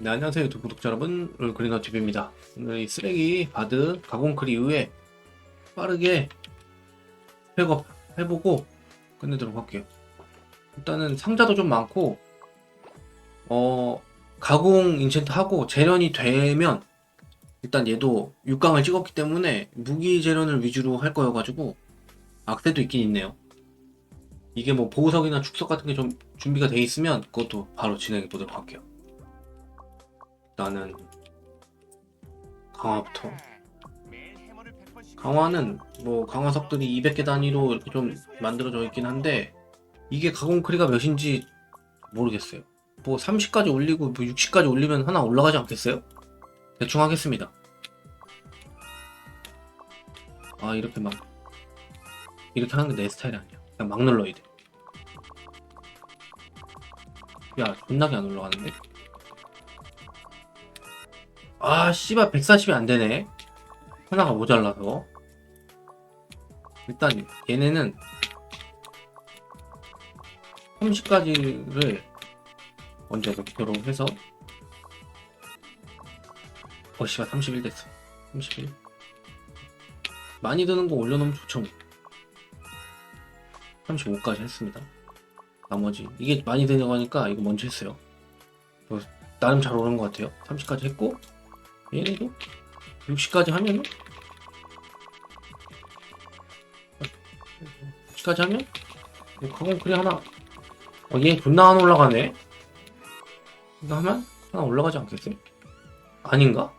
네, 안녕하세요 유튜브 구독자 여러분 롤그리너 TV입니다. 오늘 이 쓰레기 바드 가공클 이후에 빠르게 백업 해보고 끝내도록 할게요. 일단은 상자도 좀 많고 어 가공 인챈트 하고 재련이 되면 일단 얘도 6강을 찍었기 때문에 무기 재련을 위주로 할 거여가지고 악세도 있긴 있네요. 이게 뭐 보호석이나 축석 같은 게 좀 준비가 돼 있으면 그것도 바로 진행해 보도록 할게요 일단은 강화부터. 강화는 뭐 강화석들이 200개 단위로 이렇게 좀 만들어져 있긴 한데 이게 가공크리가 몇인지 모르겠어요. 뭐 30까지 올리고 뭐 60까지 올리면 하나 올라가지 않겠어요? 대충 하겠습니다. 아 이렇게 막 이렇게 하는 게 내 스타일이 아니야. 그냥 막 눌러야 돼. 야, 존나게 안 올라가는데? 아, 씨발, 140이 안 되네. 하나가 모자라서. 일단, 얘네는 30까지를 먼저 목표로 해서, 어, 씨발, 31 됐어. 31. 많이 드는 거 올려놓으면 좋죠. 35까지 했습니다. 나머지 이게 많이 되려가니까 이거 먼저 했어요. 그래서 나름 잘 오른 것 같아요. 30까지 했고 얘네도 60까지 하면은 60까지 하면 뭐 가공 그래 하나 어, 얘 존나 안 올라가네. 이거 하면 하나 올라가지 않겠어요? 아닌가?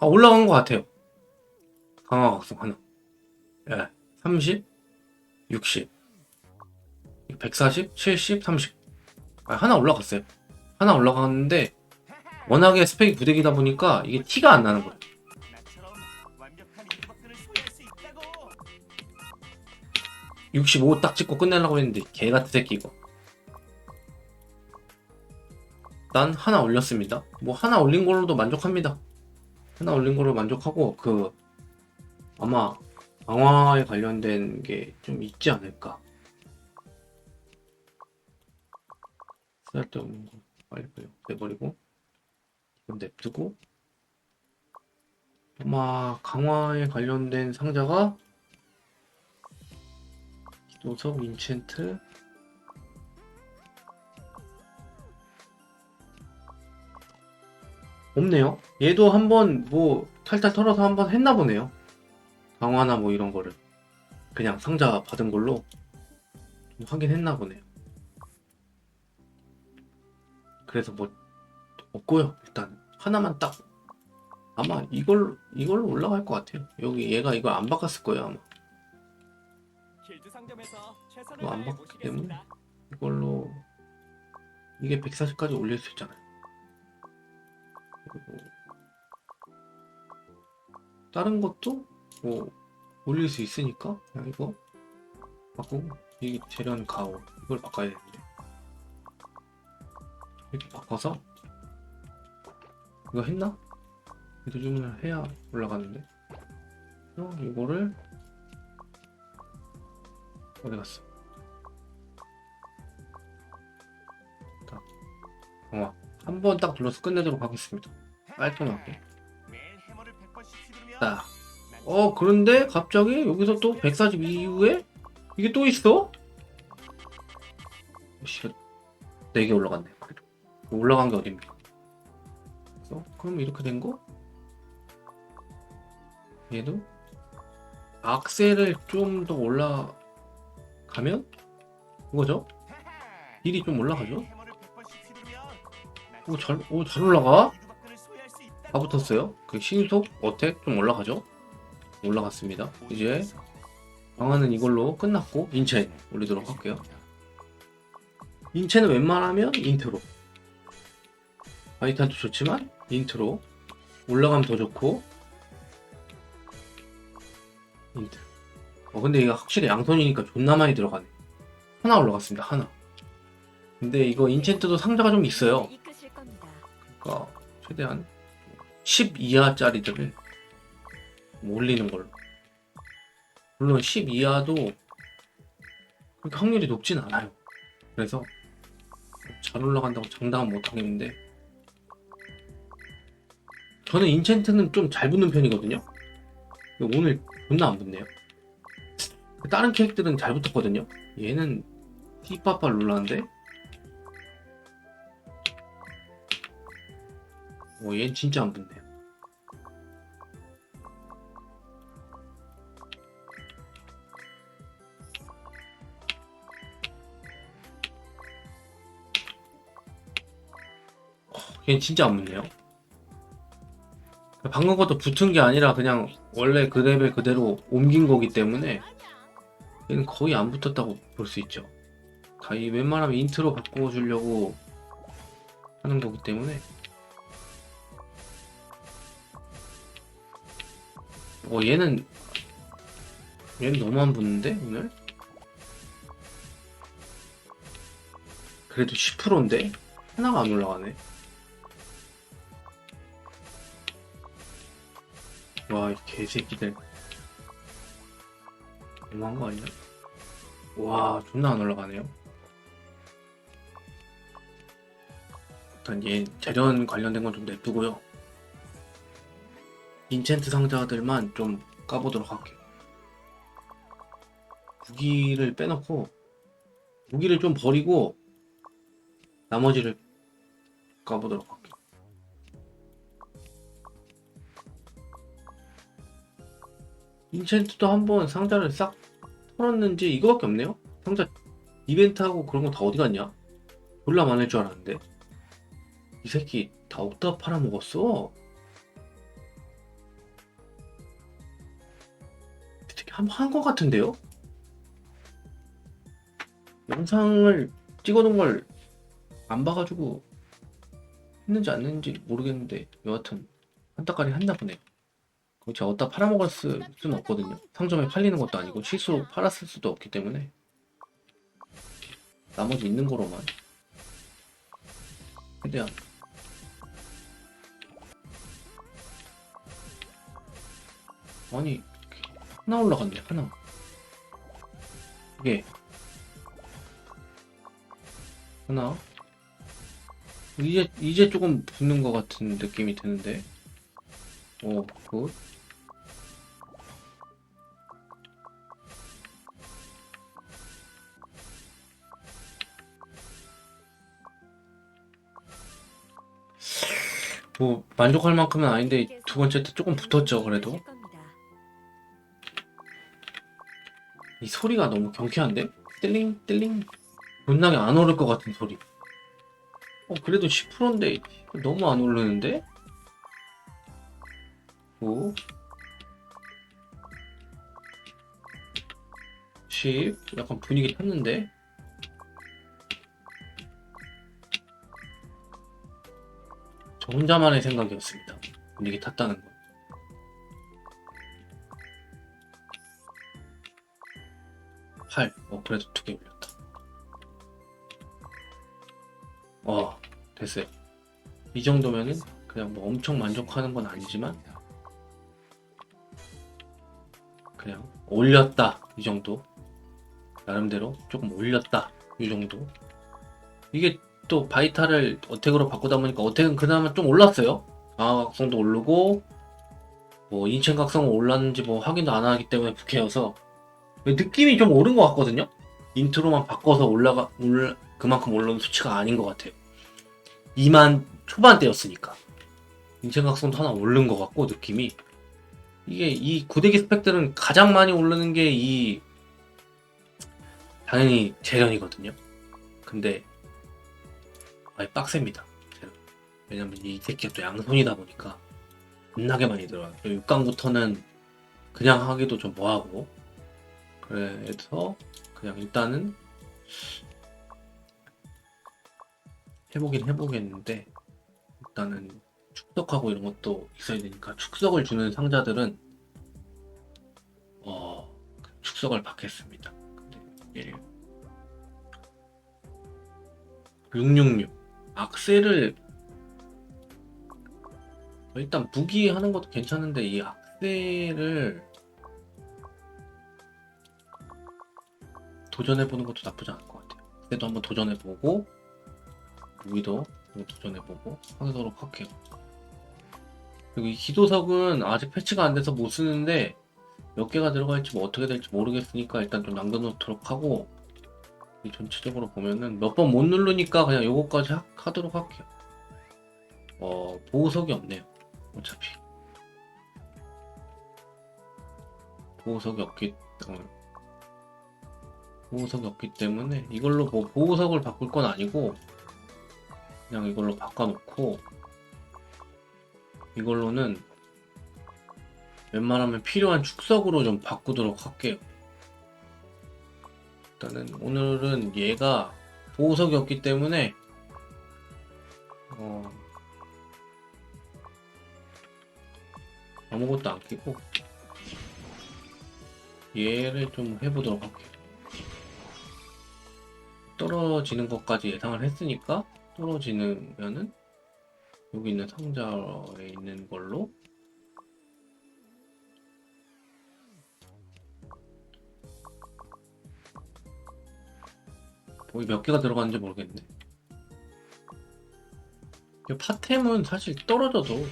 아 올라간 것 같아요. 강화 각성 하나. 예, 30, 60. 140, 70, 30. 아, 하나 올라갔어요. 하나 올라갔는데 워낙에 스펙이 부대기다 보니까 이게 티가 안 나는 거예요. 65 딱 찍고 끝내려고 했는데 개 같은 새끼 이거. 난 하나 올렸습니다. 뭐 하나 올린 걸로도 만족합니다. 하나 올린 걸로 만족하고 그 아마 강화에 관련된 게 좀 있지 않을까. 쓸데없는 거 빨리 내버리고 이건 냅두고 아마 강화에 관련된 상자가 기도석 인챈트 없네요. 얘도 한번 뭐 탈탈 털어서 한번 했나 보네요. 강화나 뭐 이런 거를. 그냥 상자 받은 걸로 좀 하긴 했나 보네요. 그래서 뭐 없고요. 일단 하나만 딱 아마 이걸 이걸로 올라갈 것 같아요. 여기 얘가 이걸 안 바꿨을 거예요 아마. 이거 안 바꿨기 때문에. 이걸로 이게 140까지 올릴 수 있잖아요. 그리고 다른 것도 뭐 올릴 수 있으니까 그냥 이거 바꾸고 이게 재련 가오 이걸 바꿔야 되는데 이렇게 바꿔서 이거 했나? 이도 주문을 해야 올라가는데 어, 이거를 어디 갔어? 딱 강화 한 번 딱 눌러서 끝내도록 하겠습니다 깔끔하게 딱. 어 그런데 갑자기 여기서 또 140 이후에 이게 또 있어? 씨 4개 올라갔네 올라간 게 어딥니까? 그래서 그럼 이렇게 된 거? 얘도 악셀을 좀 더 올라가면 이거죠? 딜이 좀 올라가죠? 오, 잘, 오, 잘 올라가? 다 붙었어요. 그 신속, 어택 좀 올라가죠? 올라갔습니다. 이제 강화는 이걸로 끝났고 인체 올리도록 할게요. 인체는 웬만하면 인트로 바이탄도 좋지만 인트로. 올라가면 더 좋고. 인트. 어 근데 이거 확실히 양손이니까 존나 많이 들어가네. 하나 올라갔습니다 하나. 근데 이거 인챈트도 상자가 좀 있어요. 그러니까 최대한 10 이하짜리들을 올리는 걸로. 물론 10 이하도 그렇게 확률이 높진 않아요. 그래서 잘 올라간다고 장담은 못하겠는데 저는 인챈트는 좀 잘 붙는 편이거든요. 오늘 존나 안 붙네요. 다른 캐릭들은 잘 붙었거든요. 얘는 띠빠빠 룰라인데? 어 얘는 진짜 안 붙네요 얘는 진짜 안 붙네요. 방금 것도 붙은 게 아니라 그냥 원래 그 레벨 그대로 옮긴 거기 때문에 얘는 거의 안 붙었다고 볼 수 있죠. 다이 웬만하면 인트로 바꿔주려고 하는 거기 때문에 어 얘는 얘는 너무 안 붙는데 오늘? 그래도 10%인데 하나가 안 올라가네. 와, 이 개새끼들. 너무한 거 아니야? 와, 존나 안 올라가네요. 일단 얘 재련 관련된 건 좀 냅두고요. 인챈트 상자들만 좀 까보도록 할게요. 무기를 빼놓고 무기를 좀 버리고 나머지를 까보도록 할게요. 인챈트도 한번 상자를 싹 털었는지 이거밖에 없네요? 상자 이벤트하고 그런 거 다 어디 갔냐? 졸라 많을 줄 알았는데 이 새끼 다 어디다 팔아먹었어? 특히 한번 한 거 같은데요? 영상을 찍어놓은 걸 안 봐가지고 했는지 안 했는지 모르겠는데 여하튼 한따까리 했나 보네요. 제가 어디다 팔아먹을 수- 수는 없거든요. 상점에 팔리는 것도 아니고 실수로 팔았을 수도 없기 때문에 나머지 있는 거로만 최대한 아니 하나 올라갔네 하나 이게 하나 이제 이제 조금 붙는 것 같은 느낌이 드는데 오, 굿. 뭐 만족할 만큼은 아닌데 두 번째 때 조금 붙었죠 그래도. 이 소리가 너무 경쾌한데? 뜰링 뜰링. 존나게 안 오를 것 같은 소리. 어 그래도 10%인데 너무 안 오르는데? 9 10 약간 분위기 탔는데 혼자만의 생각이었습니다 분위기 탔다는 거 8. 어, 그래도 두 개 올렸다. 어, 됐어요. 이 정도면은 그냥 뭐 엄청 만족하는 건 아니지만 그냥 올렸다 이 정도 나름대로 조금 올렸다 이 정도 이게 또 바이탈을 어택으로 바꾸다 보니까 어택은 그나마 좀 올랐어요. 방어각성도 오르고 뭐 인첸 각성은 올랐는지 뭐 확인도 안 하기 때문에 부캐여서. 느낌이 좀 오른 것 같거든요? 인트로만 바꿔서 올라가 올 그만큼 올라온 수치가 아닌 것 같아요. 2만 초반대였으니까. 인첸 각성도 하나 오른 것 같고 느낌이. 이게 이 고데기 스펙들은 가장 많이 오르는 게 이 당연히 재련이거든요. 근데 많이 빡셉니다. 왜냐면 이 새끼가 또 양손이다 보니까 겁나게 많이 들어와요. 6강부터는 그냥 하기도 좀 뭐하고 그래서 그냥 일단은 해보긴 해보겠는데 일단은 축석하고 이런 것도 있어야 되니까 축석을 주는 상자들은 어 축석을 받겠습니다. 근데 666 악셀을 일단 무기 하는 것도 괜찮은데 이 악셀을 도전해 보는 것도 나쁘지 않을 것 같아요. 그래도 한번 도전해 보고 무기도 도전해보고 하도록 할게요. 그리고 이 기도석은 아직 패치가 안 돼서 못 쓰는데 몇 개가 들어갈지 뭐 어떻게 될지 모르겠으니까 일단 좀 남겨놓도록 하고 이 전체적으로 보면은 몇 번 못 누르니까 그냥 요거까지 하, 하도록 할게요. 어 보호석이 없네요. 어차피 보호석이 없기 어, 보호석이 없기 때문에 이걸로 뭐 보호석을 바꿀 건 아니고 그냥 이걸로 바꿔놓고 이걸로는 웬만하면 필요한 축석으로 좀 바꾸도록 할게요. 일단은 오늘은 얘가 보호석이 없기 때문에 어 아무것도 안 끼고 얘를 좀 해보도록 할게요. 떨어지는 것까지 예상을 했으니까 떨어지면은 여기 있는 상자에 있는 걸로 거기 몇 개가 들어갔는지 모르겠네. 이 파템은 사실 떨어져도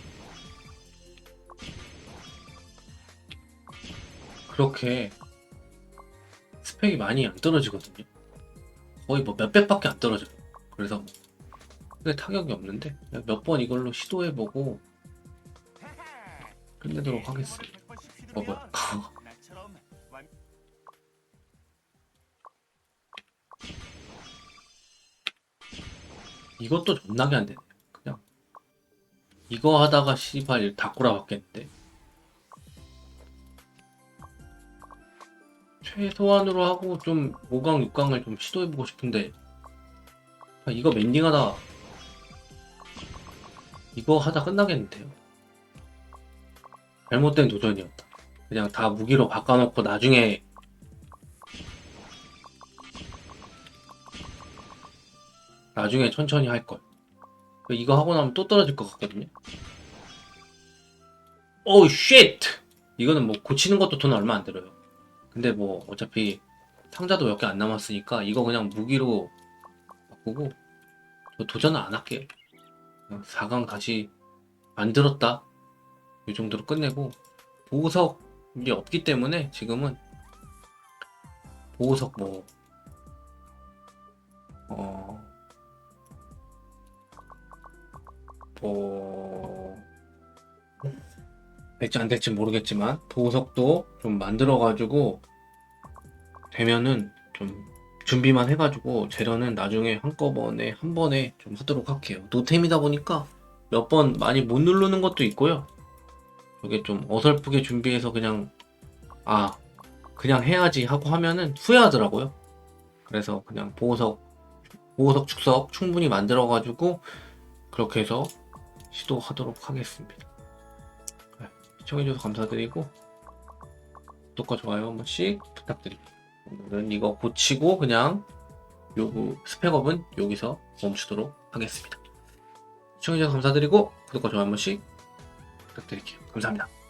그렇게 스펙이 많이 안 떨어지거든요. 거의 뭐 몇백 밖에 안 떨어져요. 그래서 크게 타격이 없는데 몇 번 이걸로 시도해보고 끝내도록 하겠습니다. 어 뭐야? 이것도 존나게 안 되네. 그냥 이거 하다가 씨발 다 꼬라박겠는데. 최소한으로 하고 좀 5강, 6강을 좀 시도해보고 싶은데 아, 이거 멘딩하다 이거 하다 끝나겠는데요. 잘못된 도전이었다. 그냥 다 무기로 바꿔놓고 나중에 나중에 천천히 할 걸. 이거 하고 나면 또 떨어질 것 같거든요. 오우 쉣! 이거는 뭐 고치는 것도 돈 얼마 안 들어요. 근데 뭐 어차피 상자도 몇 개 안 남았으니까 이거 그냥 무기로 바꾸고 저 도전은 안 할게요. 4강 다시 만들었다. 이 정도로 끝내고 보호석이 없기 때문에 지금은 보호석 뭐 어, 뭐 될지 안 될지 모르겠지만 보호석도 좀 만들어 가지고 되면은 좀 준비만 해가지고 재료는 나중에 한꺼번에 한 번에 좀 하도록 할게요. 노템이다 보니까 몇 번 많이 못 누르는 것도 있고요. 이게 좀 어설프게 준비해서 그냥 아 그냥 해야지 하고 하면은 후회하더라고요. 그래서 그냥 보호석 보호석 축석 충분히 만들어가지고 그렇게 해서 시도하도록 하겠습니다. 네, 시청해주셔서 감사드리고 구독과 좋아요 한 번씩 부탁드립니다. 오늘은 이거 고치고 그냥 요 스펙업은 여기서 멈추도록 하겠습니다. 시청해주셔서 감사드리고 구독과 좋아요 한 번씩 부탁드릴게요. 감사합니다.